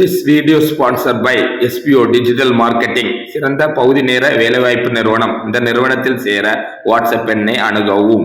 This video sponsor by SPO digital marketing சிறந்த பகுதி நேர வேலைவாய்ப்பு நிறுவனம். இந்த நிறுவனத்தில் சேர வாட்ஸ்அப் எண்ணை அணுகவும்.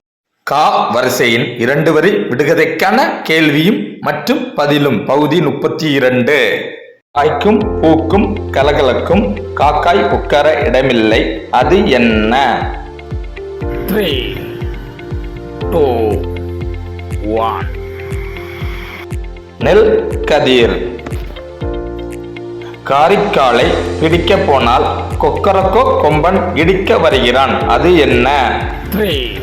கா வரிசையின் இரண்டு வரி விடுகதைக்கான கேள்வியும் மற்றும் பதிலும். பகுதி முப்பத்தி இரண்டு காய்க்கும் பூக்கும் கலகலக்கும் காக்காய் உட்கார இடமில்லை. அது என்ன? த்ரீ டூ ஒன் நெல் கதிர். காரிக்காலை பிடிக்க போனால் கொக்கரக்கோ கொம்பன் இடிக்க வருகிறான். அது என்ன? த்ரீ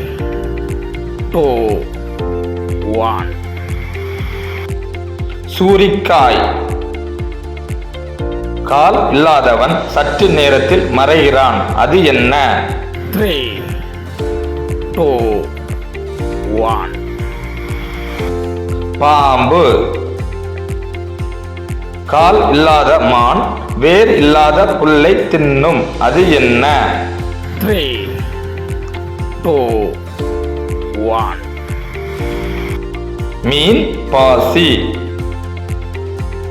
டூ ஒன் சூரிக்காய். கால் இல்லாதவன் சற்று நேரத்தில் மறைகிறான். அது என்ன? த்ரீ டூ ஒன் பாம்பு. கால் இல்லாத மான் வேர் இல்லாத புல்லை தின்னும். அது என்ன? த்ரீ டூ ஒன் மீன் பாசி.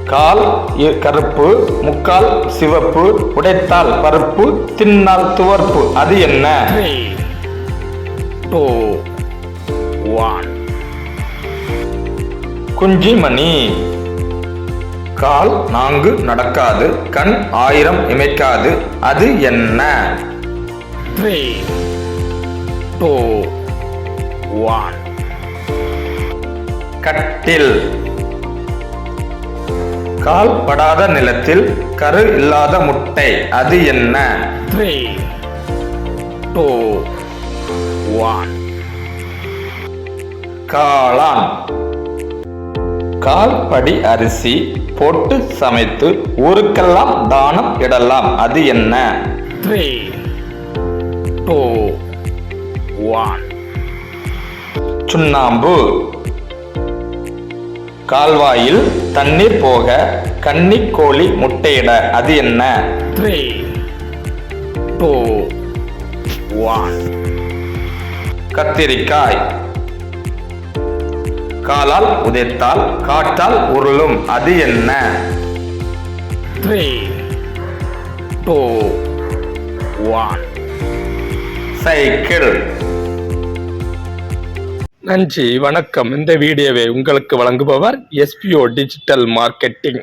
கால் கருப்பு. முக்கால் சிவப்பு. உடைத்தால் பருப்பு. தின்னால் துவர்ப்பு. அது என்ன? குஞ்சிமணி. கால் நான்கு நடக்காது. கண் ஆயிரம் இமைக்காது. அது என்ன? த்ரீ டூ கட்டில். கால் படாத நிலத்தில் கரு இல்லாத முட்டை. அது என்ன? த்ரீ டூ ஒன் காளான். கால் படி அரிசி போட்டு சமைத்து ஊருக்கெல்லாம் தானம் இடலாம். அது என்ன? த்ரீ டூ ஒன் சுண்ணாம்பு. கால்வாயில் தண்ணீர் போக கன்னி கோழி முட்டையிட அது என்ன? த்ரீ டூ ஒன் கத்திரிக்காய். காலால் உதைத்தால் காற்றால் உருளும் அது என்ன? Three two one cycle. நன்றி வணக்கம். இந்த வீடியோவை உங்களுக்கு வழங்குபவர் எஸ்பிஓ டிஜிட்டல் மார்க்கெட்டிங்